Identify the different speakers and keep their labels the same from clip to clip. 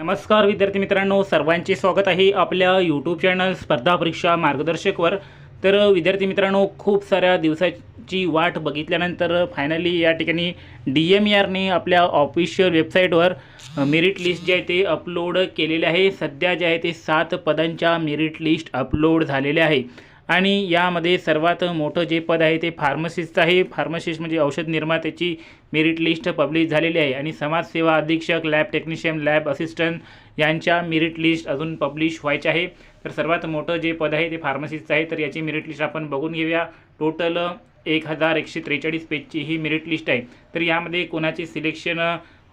Speaker 1: नमस्कार विद्यार्थी मित्रांनो सर्वांचे स्वागत आहे आपल्या यूट्यूब चॅनल स्पर्धा परीक्षा मार्गदर्शकवर. तर विद्यार्थी मित्रांनो खूप साऱ्या दिवसाची वाट बघितल्यानंतर फायनली या ठिकाणी डी एम ई आरने आपल्या ऑफिशियल वेबसाईटवर मेरिट लिस्ट जे आहे ते अपलोड केलेले आहे. सध्या जे आहे ते सात पदांच्या मेरिट लिस्ट अपलोड झालेल्या आहे. आणि यामध्ये सर्वात मोठं जे पद आहे ते फार्मसिस्टचं आहे. फार्मसिस्ट म्हणजे औषध निर्मात्याची मेरिट लिस्ट पब्लिश झालेली आहे. आणि समाजसेवा अधीक्षक लॅब टेक्निशियन लॅब असिस्टंट यांच्या मेरिट लिस्ट अजून पब्लिश व्हायचे आहे. तर सर्वात मोठं जे पद आहे ते फार्मसिस्टचं आहे. तर याची मेरिट लिस्ट आपण बघून घेऊया. टोटल एक हजार एकशे त्रेचाळीस पेजची ही मेरिट लिस्ट आहे. तर यामध्ये कोणाचे सिलेक्शन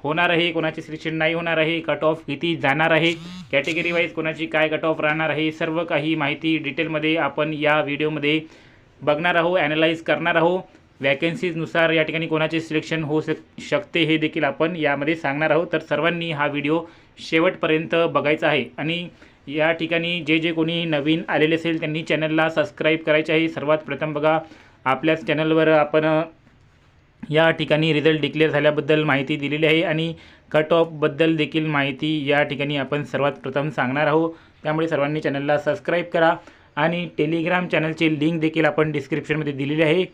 Speaker 1: होणार आहे कोणाचे सिलेक्शन नाही होणार आहे कट ऑफ किती जाणार आहे कॅटेगरी वाईज कोणाची काय कट ऑफ राहणार आहे सर्व काही माहिती डिटेलमध्ये आपण या व्हिडिओमध्ये बघणार आहोत ॲनालाइज करणार आहोत. वॅकन्सीजनुसार या ठिकाणी कोणाचे सिलेक्शन होऊ शक शकते हे देखील आपण यामध्ये सांगणार आहोत. तर सर्वांनी हा व्हिडिओ शेवटपर्यंत बघायचा आहे. आणि या ठिकाणी जे जे कोणी नवीन आलेले असेल त्यांनी चॅनलला सबस्क्राईब करायचे आहे. सर्वात प्रथम बघा आपल्याच चॅनलवर आपण या ठिकाणी रिझल्ट डिक्लेअर झाल्याबद्दल माहिती दिलेली आहे आणि कट ऑफबद्दल देखील माहिती या ठिकाणी आपण सर्वात प्रथम सांगणार आहोत. त्यामुळे सर्वांनी चॅनलला सबस्क्राईब करा आणि टेलिग्राम चॅनलची लिंक देखील आपण डिस्क्रिप्शनमध्ये दिलेली आहे.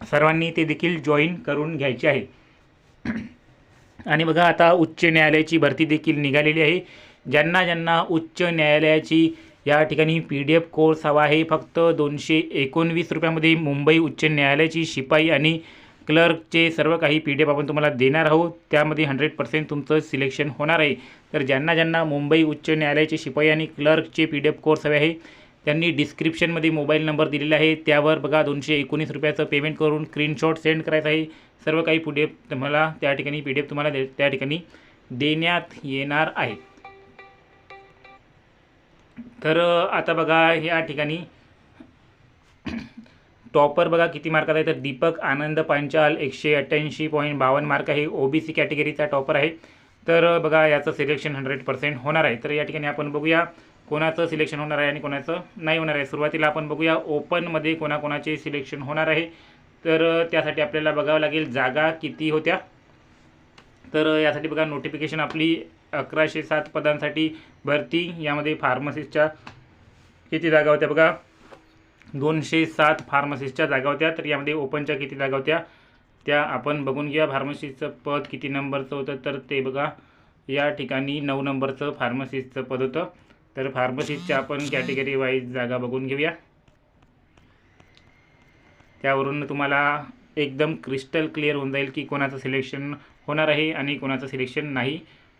Speaker 1: सर्वांनी ते देखील जॉईन करून घ्यायचे आहे. आणि बघा आता उच्च न्यायालयाची भरती देखील निघालेली आहे. ज्यांना ज्यांना उच्च न्यायालयाची या ठिकाणी पी डी एफ कोर्स हवा आहे. फक्त दोनशे एकोणवीस रुपयामध्ये मुंबई उच्च न्यायालयाची शिपाई आणि क्लर्कचे सर्व काही पी डी एफ आपण तुम्हाला देणार आहोत. त्यामध्ये हंड्रेड पर्सेंट तुमचं सिलेक्शन होणार आहे. तर ज्यांना ज्यांना मुंबई उच्च न्यायालयाचे शिपाई आणि क्लर्कचे पी डी एफ कोर्स हवे आहे त्यांनी डिस्क्रिप्शनमध्ये मोबाईल नंबर दिलेला आहे. त्यावर बघा दोनशे एकोणीस रुपयाचं पेमेंट करून स्क्रीनशॉट सेंड करायचं आहे. सर्व काही पी डी एफ तुम्हाला त्या ठिकाणी पी डी एफ तुम्हाला दे- त्या ठिकाणी देण्यात येणार आहे. तर आता बघा या ठिकाणी टॉपर बघा किती मार्कात आहे. तर दीपक आनंद पांचाल एकशे अठ्ठ्याऐंशी पॉईंट बावन्न मार्क आहे. ओ बी सी कॅटेगरीचा टॉपर आहे. तर बघा याचं सिलेक्शन हंड्रेड पर्सेंट होणार आहे. तर या ठिकाणी आपण बघूया कोणाचं सिलेक्शन होणार आहे आणि कोणाचं नाही होणार आहे. सुरुवातीला आपण बघूया ओपनमध्ये कोणाकोणाचे सिलेक्शन होणार आहे. तर त्यासाठी आपल्याला बघावं लागेल जागा किती होत्या. तर यासाठी बघा नोटिफिकेशन आपली अकराशे सात पदांसाठी भरती. यामध्ये फार्मसिस्टच्या किती जागा होत्या बघा? दोनशे सात फार्मसिस्टच्या जागा होत्या. तर यामध्ये ओपनच्या किती जागा होत्या? त्या आपण बघून घ्या. फार्मसिस्टचं पद किती नंबरचं होतं? तर ते बघा. या ठिकाणी नऊ नंबरचं फार्मसिस्टचं पद होतं. तर फार्मसिस्टच्या आपण कॅटेगरी वाईज जागा बघून घेऊया. त्यावरून तुम्हाला एकदम क्रिस्टल क्लिअर होऊन जाईल की कोणाचं सिलेक्शन होणार आहे आणि कोणाचं सिलेक्शन नाही.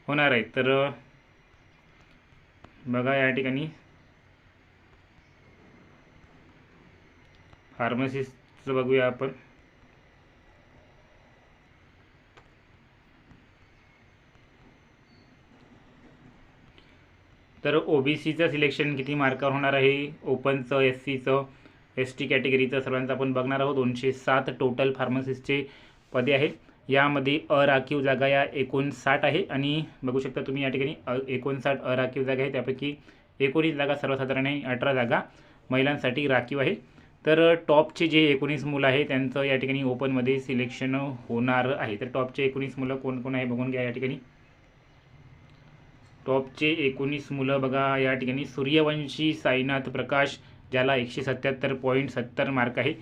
Speaker 1: होणार आहे. तर बघा या ठिकाणी. फार्मसिस्टचं बघूया आपण. तर ओ बी सीचं सिलेक्शन किती मार्कावर होणार आहे? ओपनचं एस सीचं एस टी कॅटेगरीचं सर्वांचं आपण बघणार आहोत. दोनशे सात टोटल फार्मसिस्टचे पदे आहेत. यामध्ये अराखीव जागा या एकोणसाठ आहे. आणि बघू शकता तुम्ही या ठिकाणी अ एकोणसाठ अराखीव जागा आहे. त्यापैकी एकोणीस जागा सर्वसाधारण आहे अठरा जागा महिलांसाठी राखीव आहे. तर टॉपचे जे एकोणीस मुलं आहे त्यांचं या ठिकाणी ओपनमध्ये सिलेक्शन होणार आहे. तर टॉपचे एकोणीस मुलं कोण कोण आहे बघून घ्या या ठिकाणी. टॉपचे एकोणीस मुलं बघा या ठिकाणी. सूर्यवंशी साईनाथ प्रकाश ज्याला एकशे सत्याहत्तर पॉईंट सत्तर मार्क आहे.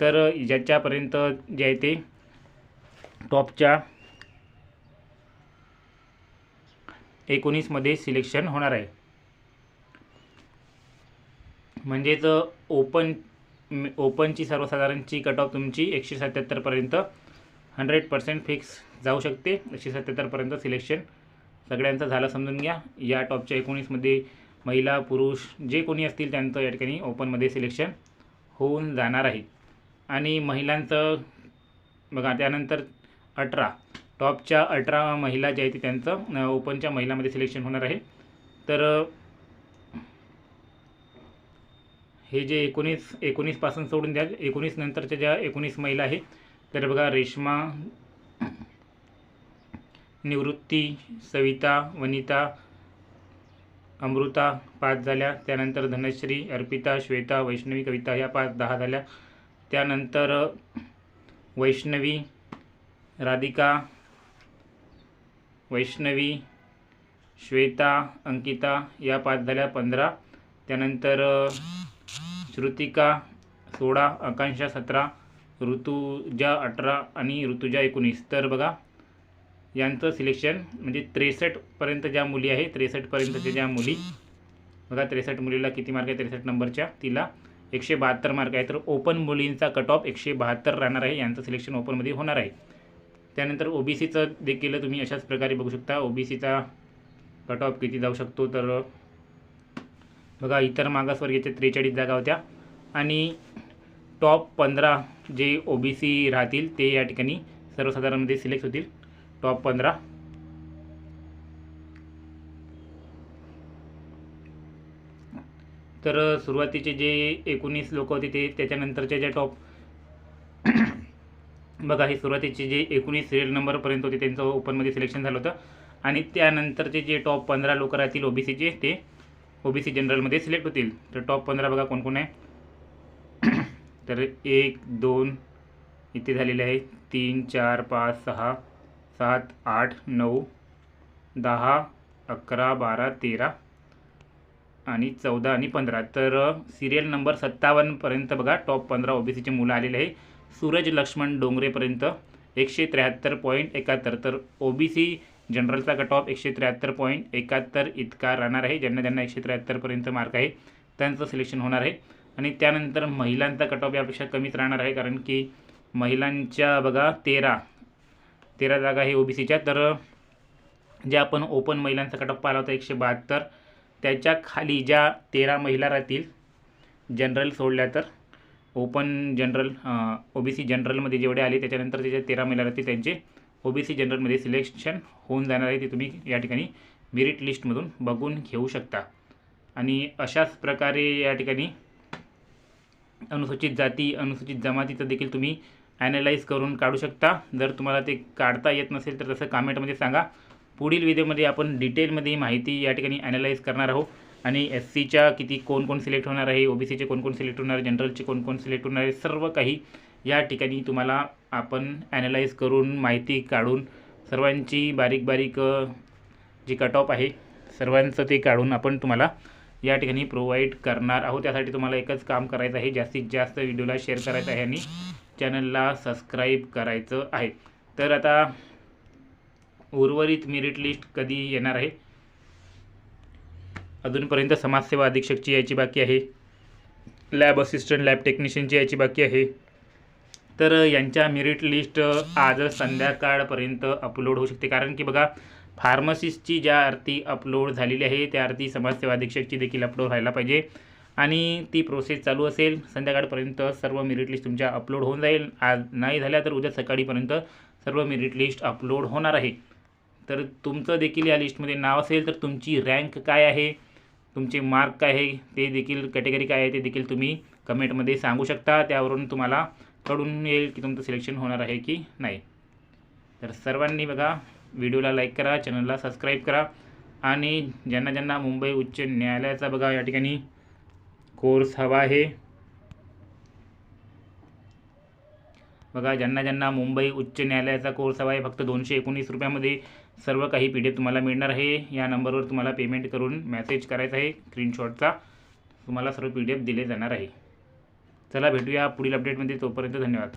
Speaker 1: तर ज्याच्यापर्यंत जे आहे ते टॉपच्या एकोणीसमध्ये सिलेक्शन होणार आहे. म्हणजेच ओपन ओपनची सर्वसाधारणची कट ऑफ तुमची एकशे सत्याहत्तरपर्यंत हंड्रेड पर्सेंट फिक्स जाऊ शकते. एकशे सत्याहत्तरपर्यंत सिलेक्शन सगळ्यांचं झालं समजून घ्या. या टॉपच्या एकोणीसमध्ये महिला पुरुष जे कोणी असतील त्यांचं या ठिकाणी ओपनमध्ये सिलेक्शन होऊन जाणार आहे. आणि महिलांचं बघा त्यानंतर अठरा. टॉपच्या अठरा महिला ज्या आहेत त्यांचं ओपनच्या महिलामध्ये सिलेक्शन होणार आहे. तर हे जे एकोणीस एकोणीसपासून सोडून द्याल एकोणीस नंतरच्या ज्या एकोणीस महिला आहे तर बघा रेश्मा निवृत्ती सविता वनिता अमृता पाच झाल्या. त्यानंतर धनश्री अर्पिता श्वेता वैष्णवी कविता ह्या पाच दहा झाल्या. त्यानंतर वैष्णवी राधिका वैष्णवी श्वेता अंकिता या पाच झाल्या पंधरा. त्यानंतर श्रुतिका सोळा आकांक्षा सतरा ऋतुजा अठरा आणि ऋतुजा एकोणीस. तर बघा यांचं सिलेक्शन म्हणजे त्रेसष्टपर्यंत ज्या मुली आहे त्रेसष्टपर्यंतच्या ज्या मुली बघा त्रेसष्ट मुलीला किती मार्क आहे? त्रेसष्ट नंबरच्या तिला एकशे बहात्तर मार्क आहे. तर ओपन मुलींचा कट ऑफ एकशे बहात्तर राहणार आहे. यांचं सिलेक्शन ओपनमध्ये होणार आहे. त्यानंतर ओ बी सीचं देखील तुम्ही अशाच प्रकारे बघू शकता. ओ बी सीचा कट ऑफ किती जाऊ शकतो तर बघा इतर मागासवर्गीयच्या त्रेचाळीस जागा होत्या. आणि टॉप पंधरा जे ओ बी सी राहतील ते या ठिकाणी सर्वसाधारणमध्ये सिलेक्ट होतील. टॉप पंधरा. तर सुरुवातीचे जे एकोणीस लोक होते ते त्याच्यानंतरच्या ज्या टॉप बघा हे सुरुवातीचे जे एकोणीस सिरियल नंबरपर्यंत होते त्यांचं ओपनमध्ये सिलेक्शन झालं होतं. आणि त्यानंतरचे जे टॉप पंधरा लोक राहतील ओबीसीचे ते ओबीसी जनरलमध्ये सिलेक्ट होतील. तर टॉप पंधरा बघा कोण कोण आहे. तर एक दोन इथे झालेले आहे. तीन चार पाच सहा सात आठ नऊ दहा अकरा बारा तेरा आणि चौदा आणि पंधरा. तर सिरियल नंबर सत्तावन्नपर्यंत बघा टॉप पंधरा ओबीसीचे मुलं आलेले आहे. सूरज लक्ष्मण डोंगरेपर्यंत एकशे त्र्याहत्तर पॉईंट एकाहत्तर. तर ओ बी सी जनरलचा कट ऑफ एकशे त्र्याहत्तर पॉईंट एकाहत्तर इतका राहणार आहे ज्यांना ज्यांना एकशे त्र्याहत्तरपर्यंत मार्क आहे त्यांचं सिलेक्शन होणार आहे. आणि त्यानंतर महिलांचा कट ऑफ यापेक्षा कमीच राहणार आहे कारण की महिलांच्या बघा तेरा तेरा जागा आहे ओ बी सीच्या तर ज्या आपण ओपन महिलांचा कट ऑफ पाहिला होता एकशे बहात्तर त्याच्याखाली ज्या तेरा महिला राहतील जनरल सोडल्या तर open general O B C जनरलमध्ये जेवढे आले त्याच्यानंतर त्याच्या तेरा महिला राहतील त्यांचे ओ बी सी जनरलमध्ये सिलेक्शन होऊन जाणार आहे ते तुम्ही या ठिकाणी मेरिट लिस्टमधून बघून घेऊ शकता. आणि अशाच प्रकारे या ठिकाणी अनुसूचित जाती अनुसूचित जमातीचं देखील तुम्ही ॲनालाइज करून काढू शकता. जर तुम्हाला ते काढता येत नसेल तर तसं कामेंटमध्ये सांगा. पुढील व्हिडिओमध्ये आपण डिटेलमध्ये माहिती या ठिकाणी ॲनालाइज करणार आहोत. आणि एस सीच्या किती कोण कोण सिलेक्ट होणार आहे ओ बी सीचे कोण कोण सिलेक्ट होणार आहे जनरलचे कोण कोण सिलेक्ट होणार आहे सर्व काही या ठिकाणी तुम्हाला आपण ॲनालाइज करून माहिती काढून सर्वांची बारीक बारीक जी कट ऑफ आहे सर्वांचं ते काढून आपण तुम्हाला या ठिकाणी प्रोव्हाइड करणार आहोत. त्यासाठी तुम्हाला एकच काम करायचं आहे जास्तीत जास्त व्हिडिओला शेअर करायचं आहे आणि चॅनलला सबस्क्राईब करायचं आहे. तर आता उर्वरित मेरिट लिस्ट कधी येणार आहे? अजूनपर्यंत समाजसेवा अधीक्षकची यायची बाकी आहे. लॅब असिस्टंट लॅब टेक्निशियनची यायची बाकी आहे. तर यांच्या मेरिट लिस्ट आज संध्याकाळपर्यंत अपलोड होऊ शकते. कारण की बघा फार्मसिस्टची ज्या अर्थी अपलोड झालेली आहे त्या अर्थी समाजसेवा अधीक्षकची देखील अपलोड व्हायला पाहिजे. आणि ती प्रोसेस चालू असेल संध्याकाळपर्यंत सर्व मेरिट लिस्ट तुमच्या अपलोड होऊन जाईल. आज नाही झाल्या तर उद्या सकाळीपर्यंत सर्व मेरिट लिस्ट अपलोड होणार आहे. तर तुमचं देखील या लिस्टमध्ये नाव असेल तर तुमची रँक काय आहे? तुमचे मार्क काय आहे ते देखील कॅटेगरी काय आहे ते देखील तुम्ही कमेंटमध्ये सांगू शकता. त्यावरून तुम्हाला कळून येईल की तुमचं सिलेक्शन होणार आहे की नाही. तर सर्वांनी बघा व्हिडिओला लाईक करा चॅनलला सबस्क्राईब करा. आणि ज्यांना ज्यांना मुंबई उच्च न्यायालयाचा बघा या ठिकाणी कोर्स हवा आहे बघा ज्यांना ज्यांना मुंबई उच्च न्यायालयाचा कोर्स हवा आहे फक्त दोनशे एकोणीस रुपयामध्ये सर्व काही पी डी एफ तुम्हाला मिळणार आहे. या नंबरवर तुम्हाला पेमेंट करून मेसेज करायचा आहे स्क्रीनशॉटचा तुम्हाला सर्व पी डी एफ दिले जाणार आहे. चला भेटूया पुढील अपडेटमध्ये तोपर्यंत धन्यवाद.